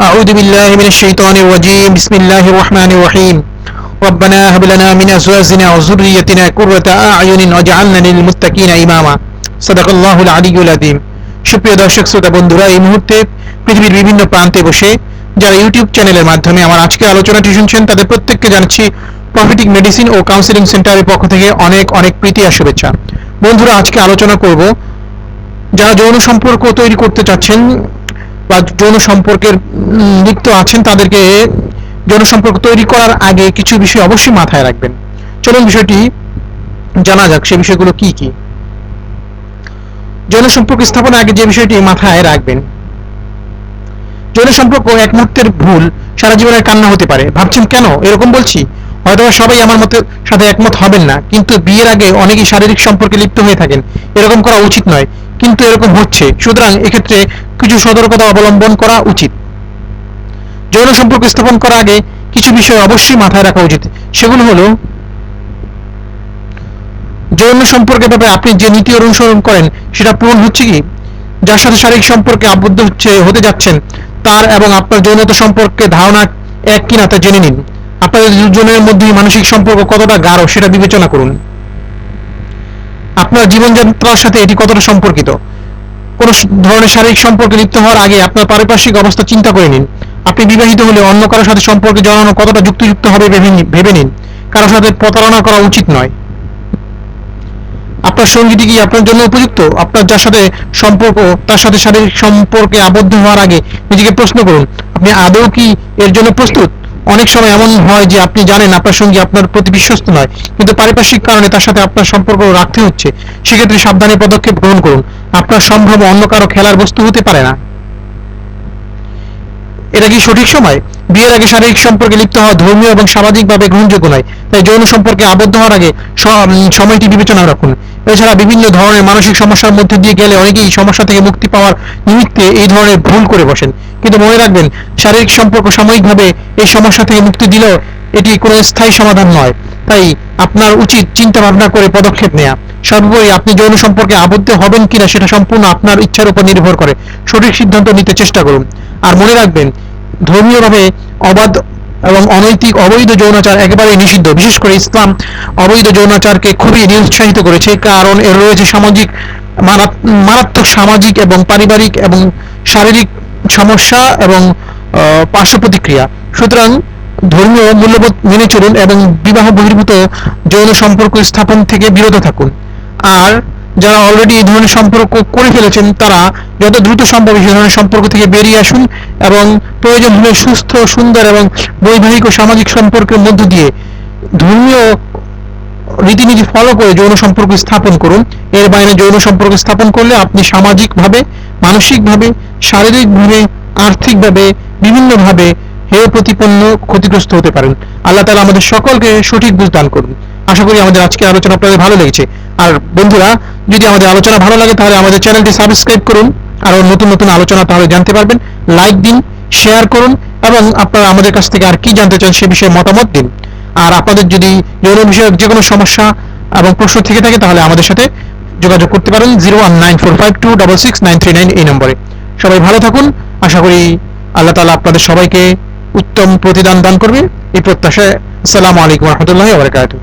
أعوذ بالله من الشيطان الرجيم بسم الله الرحمن الرحيم ربنا هب لنا من أزواجنا وذريتنا قرة أعين واجعلنا للمتقين إماما صدق الله العلي العظيم সুপ্রিয় দর্শক শ্রোতা বন্ধুরা এই মুহূর্তে পৃথিবীর বিভিন্ন প্রান্তে বসে যারা ইউটিউব চ্যানেলের মাধ্যমে আমার আজকে আলোচনাটি শুনছেন তাদের প্রত্যেককে জানাচ্ছি প্রফিটিক মেডিসিন ও কাউন্সিলিং সেন্টারের পক্ষ থেকে অনেক অনেক প্রীতি আর শুভেচ্ছা বন্ধুরা আজকে আলোচনা করব যারা যৌন সম্পর্ক তৈরি করতে চাচ্ছেন বা যৌন সম্পর্কের লিপ্ত আছেন তাদেরকে যৌন সম্পর্ক তৈরি করার আগে কিছু বিষয় অবশ্যই মাথায় রাখবেন। চলুন বিষয়টি জানা যাক, সে বিষয়গুলো কি কি। যৌন সম্পর্ক স্থাপনের আগে যে বিষয়টি মাথায় রাখবেন। যৌন সম্পর্ক এক মুহূর্তের ভুল, সারা জীবনের কান্না হতে পারে। ভাবছেন, কেন? এরকম বলছি? হয়তো সবাই আমার মতে, সাথে একমত হবেন না। কিন্তু বিয়ের আগে অনেকেই শারীরিক সম্পর্কে লিপ্ত হয়ে থাকেন। এরকম করা উচিত নয়। কিন্তু এরকম হচ্ছে। সুতরাং এক্ষেত্রে কিছু সতর্কতা অবলম্বন করা উচিত। যৌন সম্পর্ক স্থাপন করার আগে কিছু বিষয় অবশ্যই মাথায় রাখা উচিত। সেগুলো হলো, যৌন সম্পর্কের ব্যাপারে আপনি যে নীতি অনুসরণ করেন, সেটা পূরণ হচ্ছে কি? যার সাথে শারীরিক সম্পর্কে আবদ্ধ হচ্ছে, হতে যাচ্ছেন, তার এবং আপনার যৌনতা সম্পর্কে ধারণা এক কিনা তা জেনে নিন। আপনাদের দুজনের মধ্যে মানসিক সম্পর্ক কতটা গাঢ়, সেটা বিবেচনা করুন। আপনার জীবনযাত্রার সাথে এটি কতটা সম্পর্কিত? কোন ধরনের শারীরিক সম্পর্কে লিপ্ত হওয়ার আগে আপনার পারিপার্শ্বিক অবস্থা চিন্তা করে নিন। আপনি বিবাহিত হলে অন্য কারোর সাথে সম্পর্কে জড়ানো কতটা যুক্তিযুক্ত হবে ভেবে নিন। কারোর সাথে প্রতারণা করা উচিত নয়। আপনার সঙ্গীটি কি আপনার জন্য উপযুক্ত? আপনার যার সাথে সম্পর্ক, তার সাথে শারীরিক সম্পর্কে আবদ্ধ হওয়ার আগে নিজেকে প্রশ্ন করুন, আপনি আদৌ কি এর জন্য প্রস্তুত? অনেক সময় এমন হয় যে আপনি জানেন আপনার সঙ্গী আপনার প্রতি বিশ্বস্ত নয়, কিন্তু পারিপার্শ্বিক কারণে তার সাথে আপনার সম্পর্ক রাখতে হচ্ছে, সেক্ষেত্রে সাবধানে পদক্ষেপ গ্রহণ করুন। আপনার সম্ভব অন্য কারও খেলার বস্তু হতে পারে না। এটা কি সঠিক সময়? বিয়ের আগে শারীরিক সম্পর্কে লিপ্ত হওয়া ধর্মীয় এবং সামাজিকভাবে গ্রহণযোগ্য নয়, তাই যৌন সম্পর্কে আবদ্ধ হওয়ার আগে সময়টি বিবেচনা রাখুন। এছাড়া বিভিন্ন ধরনের মানসিক সমস্যার মধ্যে দিয়ে গেলে অনেকেই সমস্যা থেকে মুক্তি পাওয়ার নিমিত্তে এই ধরনের ভুল করে বসেন। কিন্তু মনে রাখবেন, শারীরিক সম্পর্ক সাময়িকভাবে এই সমস্যা থেকে মুক্তি দিলেও এটি কোনো স্থায়ী সমাধান নয়। তাই আপনার উচিত চিন্তা ভাবনা করে পদক্ষেপ নেওয়া সর্বোপরি আপনি যৌন সম্পর্কে আবদ্ধ হবেন কিনা সেটা সম্পূর্ণ আপনার ইচ্ছার উপর নির্ভর করে। সঠিক সিদ্ধান্ত নিতে চেষ্টা করুন। আর মনে রাখবেন, ধর্মীয়ভাবে অবাধ এবং অনৈতিক অবৈধ যৌনাচার একেবারেই নিষিদ্ধ। বিশেষ করে ইসলাম অবৈধ যৌনাচারকে খুবই নিরুৎসাহিত করেছে, কারণ এর রয়েছে সামাজিক, মারাত- মারাত্মক সামাজিক এবং পারিবারিক এবং শারীরিক সমস্যা এবং পার্শ্ব প্রতিক্রিয়া। সুতরাং ধর্মীয় মূল্যবোধ মেনে চলুন এবং বিবাহ বহির্ভূত যৌন সম্পর্ক স্থাপন থেকে বিরত থাকুন। আর যারা অলরেডি এই ধরনের সম্পর্ক করে ফেলেছেন, তারা যত দ্রুত সম্ভব এই ধরনের সম্পর্ক থেকে বেরিয়ে আসুন এবং প্রয়োজন হলে সুস্থ, সুন্দর এবং বৈবাহিক ও সামাজিক সম্পর্কের মধ্য দিয়ে ধর্মীয় রীতিনীতি ফলো করে যৌন সম্পর্ক স্থাপন করুন। এর বাইরে যৌন সম্পর্ক স্থাপন করলে আপনি সামাজিকভাবে, মানসিকভাবে, শারীরিকভাবে, আর্থিকভাবে, বিভিন্নভাবে হেয় প্রতিপন্ন ক্ষতিগ্রস্ত হতে পারেন। আল্লাহ তালা আমাদের সকলকে সঠিক বুঝ দান করুন। আশা করি আমাদের আজকের আলোচনা আপনাদের ভালো লেগেছে। আর বন্ধুরা, যদি আমাদের আলোচনা ভালো লাগে, তাহলে আমাদের চ্যানেলটি সাবস্ক্রাইব করুন। আরও নতুন নতুন আলোচনা তাহলে জানতে পারবেন। লাইক দিন, শেয়ার করুন এবং আপনারা আমাদের কাছ থেকে আর কি জানতে চান সে বিষয়ে মতামত দিন। আর আপনাদের যদি যৌন বিষয়ক যে কোনো সমস্যা এবং প্রশ্ন থেকে থাকে, তাহলে আমাদের সাথে যোগাযোগ করতে পারেন zero one nine four five two double six nine three nine এই নম্বরে। সবাই ভালো থাকুন। আশা করি আল্লাহ তালা আপনাদের সবাইকে উত্তম প্রতিদান দান করবে। এই প্রত্যাশায় আসসালামু আলাইকুম রহমতুল্লাহ বারকাতুহ।